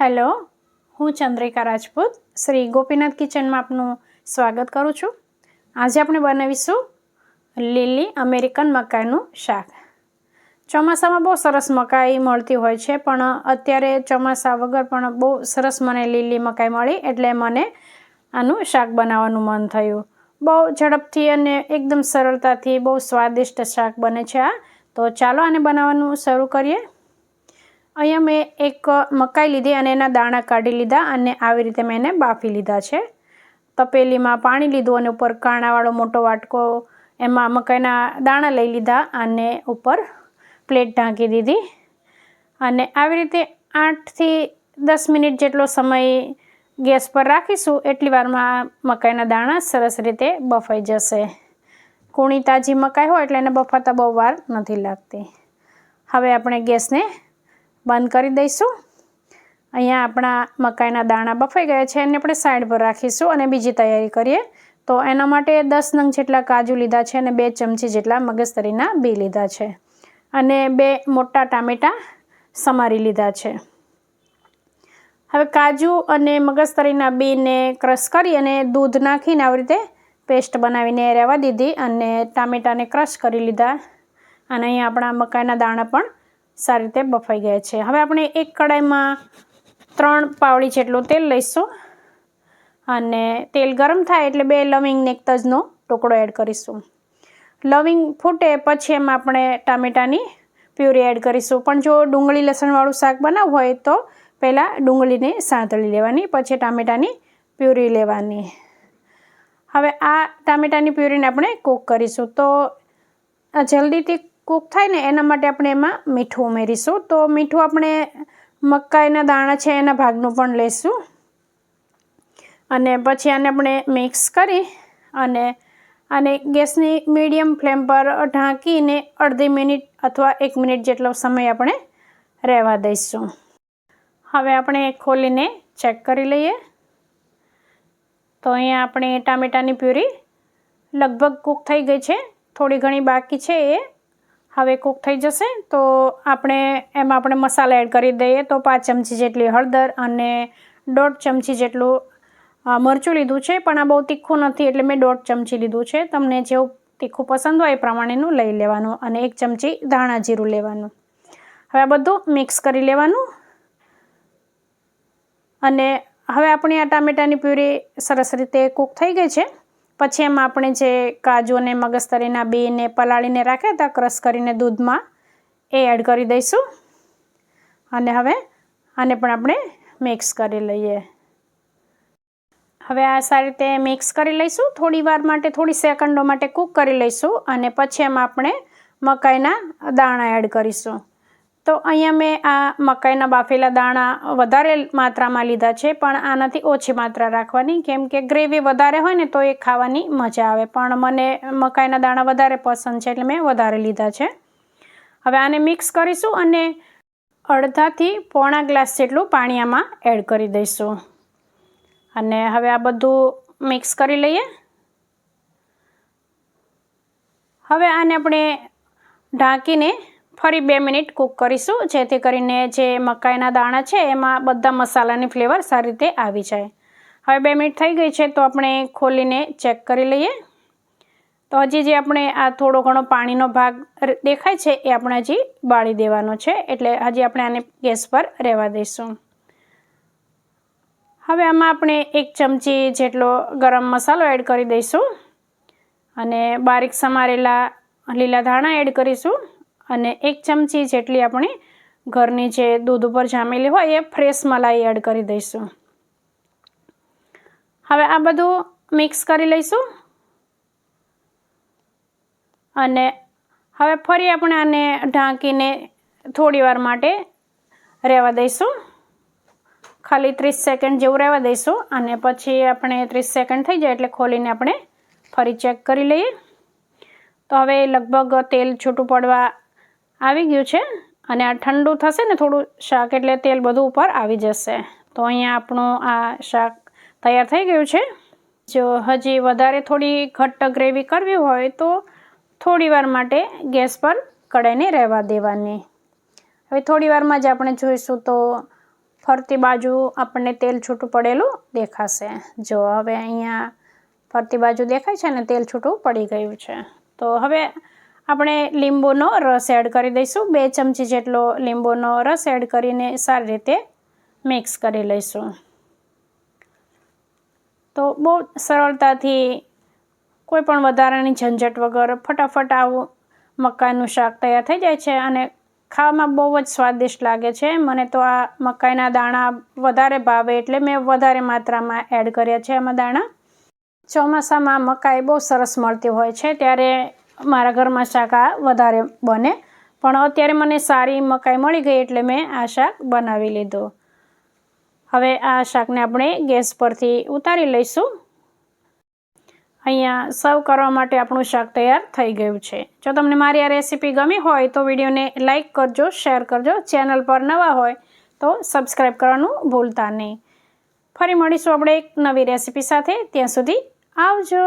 Hello, હું ચંદ્રિકા રાજપૂત, શ્રી ગોપીનાથ કિચનમાં આપનું સ્વાગત કરું છું. આજે આપણે બનાવીશું લીલી અમેરિકન મકાઈનું શાક. ચોમાસામાં બહુ સરસ મકાઈ મળતી હોય છે, પણ અત્યારે ચોમાસા વગર પણ બહુ સરસ મને લીલી મકાઈ મળી, એટલે મને આનું શાક બનાવવાનું મન થયું. બહુ ઝડપથી અને એકદમ સરળતાથી બહુ સ્વાદિષ્ટ શાક બને છે આ. તો ચાલો આને બનાવવાનું શરૂ કરીએ. અહીંયા મેં એક મકાઈ લીધી અને એના દાણા કાઢી લીધા અને આવી રીતે મેં એને બાફી લીધા છે. તપેલીમાં પાણી લીધું અને ઉપર કાણાવાળો મોટો વાટકો, એમાં મકાઈના દાણા લઈ લીધા અને ઉપર પ્લેટ ઢાંકી દીધી. અને આવી રીતે આઠથી દસ મિનિટ જેટલો સમય ગેસ પર રાખીશું, એટલી વારમાં મકાઈના દાણા સરસ રીતે બફાઈ જશે. કૂણી તાજી મકાઈ હોય એટલે એને બફાતા બહુ વાર નથી લાગતી. હવે આપણે ગેસને બંધ કરી દઈશું. અહીંયા આપણા મકાઈના દાણા બફાઈ ગયા છે. એને આપણે સાઈડ પર રાખીશું અને બીજી તૈયારી કરીએ. તો એના માટે દસ નંગ જેટલા કાજુ લીધા છે અને બે ચમચી જેટલા મગજતરીના બી લીધા છે. અને બે મોટા ટામેટાં સમારી લીધા છે. હવે કાજુ અને મગજતરીના બીને ક્રશ કરી અને દૂધ નાખીને આવી રીતે પેસ્ટ બનાવીને રહેવા દીધી અને ટામેટાને ક્રશ કરી લીધા. અને અહીંયા આપણા મકાઈના દાણા પણ સારી રીતે બફાઈ ગયા છે. હવે આપણે એક કડાઈમાં ત્રણ પાવડી જેટલું તેલ લઈશું અને તેલ ગરમ થાય એટલે બે લવિંગ ને એક તજનો ટુકડો એડ કરીશું. લવિંગ ફૂટે પછી એમાં આપણે ટામેટાની પ્યુરી એડ કરીશું. પણ જો ડુંગળી લસણવાળું શાક બનાવવું હોય તો પહેલાં ડુંગળીને સાંતળી લેવાની, પછી ટામેટાની પ્યુરી લેવાની. હવે આ ટામેટાની પ્યુરીને આપણે કૂક કરીશું. તો જલ્દીથી કૂક થાય ને એના માટે આપણે એમાં મીઠું ઉમેરીશું. તો મીઠું આપણે મકાઈના દાણા છે એના ભાગનું પણ લઈશું અને પછી આને આપણે મિક્સ કરી અને અને ગેસની મીડિયમ ફ્લેમ પર ઢાંકીને અડધી મિનિટ અથવા એક મિનિટ જેટલો સમય આપણે રહેવા દઈશું. હવે આપણે ખોલીને ચેક કરી લઈએ. તો અહીંયા આપણે ટામેટાની પ્યુરી લગભગ કૂક થઈ ગઈ છે. થોડી ઘણી બાકી છે એ. હવે કૂક થઈ જશે, તો આપણે એમાં આપણે મસાલા એડ કરી દઈએ. તો પાંચ ચમચી જેટલી હળદર અને દોઢ ચમચી જેટલું મરચું લીધું છે, પણ આ બહુ તીખું નથી, એટલે મેં દોઢ ચમચી લીધું છે. તમને જેવું તીખું પસંદ હોય એ પ્રમાણેનું લઈ લેવાનું અને એક ચમચી ધાણા જીરું લેવાનું. હવે આ બધું મિક્સ કરી લેવાનું. અને હવે આપણી આ ટામેટાની પ્યુરી સરસ રીતે કૂક થઈ ગઈ છે. પછી એમાં આપણે જે કાજુ અને મગજતરીના બેને પલાળીને રાખ્યા હતા ક્રશ કરીને દૂધમાં, એ એડ કરી દઈશું. અને હવે આને પણ આપણે મિક્સ કરી લઈએ. હવે આ સારી રીતે મિક્સ કરી લઈશું. થોડી વાર માટે, થોડી સેકન્ડો માટે કૂક કરી લઈશું. અને પછી એમાં આપણે મકાઈના દાણા એડ કરીશું. તો અહીંયા મેં આ મકાઈના બાફેલા દાણા વધારે માત્રામાં લીધા છે, પણ આનાથી ઓછી માત્રા રાખવાની. કેમ કે ગ્રેવી વધારે હોય ને તો એ ખાવાની મજા આવે. પણ મને મકાઈના દાણા વધારે પસંદ છે એટલે મેં વધારે લીધા છે. હવે આને મિક્સ કરીશું અને અડધાથી પોણા ગ્લાસ જેટલું પાણી આમાં એડ કરી દઈશું. અને હવે આ બધું મિક્સ કરી લઈએ. હવે આને આપણે ઢાંકીને ફરી બે મિનિટ કૂક કરીશું, જેથી કરીને જે મકાઈના દાણા છે એમાં બધા મસાલાની ફ્લેવર સારી રીતે આવી જાય. હવે બે મિનિટ થઈ ગઈ છે તો આપણે ખોલીને ચેક કરી લઈએ. તો હજી જે આપણે આ થોડો ઘણો પાણીનો ભાગ દેખાય છે એ આપણે હજી બાળી દેવાનો છે, એટલે હજી આપણે આને ગેસ પર રહેવા દઈશું. હવે આમાં આપણે એક ચમચી જેટલો ગરમ મસાલો એડ કરી દઈશું. અને બારીક સમારેલા લીલા ધાણા એડ કરીશું. અને એક ચમચી જેટલી આપણે ઘરની જે દૂધ ઉપર જામેલી હોય એ ફ્રેશ મલાઈ એડ કરી દઈશું. હવે આ બધું મિક્સ કરી લઈશું. અને હવે ફરી આપણે આને ઢાંકીને થોડી વાર માટે રહેવા દઈશું. ખાલી ત્રીસ સેકન્ડ જેવું રહેવા દઈશું અને પછી આપણે ત્રીસ સેકન્ડ થઈ જાય એટલે ખોલીને આપણે ફરી ચેક કરી લઈએ. તો હવે લગભગ તેલ છૂટું પડવા આવી ગયું છે. અને આ ઠંડુ થશે ને થોડું શાક એટલે તેલ બધું ઉપર આવી જશે. તો અહીંયા આપણું આ શાક તૈયાર થઈ ગયું છે. જો હજી વધારે થોડી ઘટ્ટ ગ્રેવી કરવી હોય તો થોડીવાર માટે ગેસ પર કડાઈને રહેવા દેવાની. હવે થોડીવારમાં જ આપણે જોઈશું તો ફરતી બાજુ આપણને તેલ છૂટું પડેલું દેખાશે. જો હવે અહીંયા ફરતી બાજુ દેખાય છે ને તેલ છૂટું પડી ગયું છે. તો હવે આપણે લીંબુનો રસ એડ કરી દઈશું. બે ચમચી જેટલો લીંબુનો રસ એડ કરીને સારી રીતે મિક્સ કરી લઈશું. તો બહુ સરળતાથી કોઈ પણ વધારાની ઝંઝટ વગર ફટાફટ આવું મકાઈનું શાક તૈયાર થઈ જાય છે અને ખાવામાં બહુ જ સ્વાદિષ્ટ લાગે છે. મને તો આ મકાઈના દાણા વધારે ભાવે એટલે મેં વધારે માત્રામાં એડ કર્યા છે એમાં દાણા. ચોમાસામાં મકાઈ બહુ સરસ મળતી હોય છે. ત્યારે મારા ઘરમાં શાક આ વધારે બને. પણ અત્યારે મને સારી મકાઈ મળી ગઈ એટલે મેં આ શાક બનાવી લીધો. હવે આ શાકને આપણે ગેસ પરથી ઉતારી લઈશું. અહીંયા સર્વ કરવા માટે આપણું શાક તૈયાર થઈ ગયું છે. જો તમને મારી આ રેસીપી ગમી હોય તો વિડીયોને લાઇક કરજો, શેર કરજો. ચેનલ પર નવા હોય તો સબસ્ક્રાઈબ કરવાનું ભૂલતા નહીં. ફરી મળીશું આપણે એક નવી રેસીપી સાથે. ત્યાં સુધી આવજો.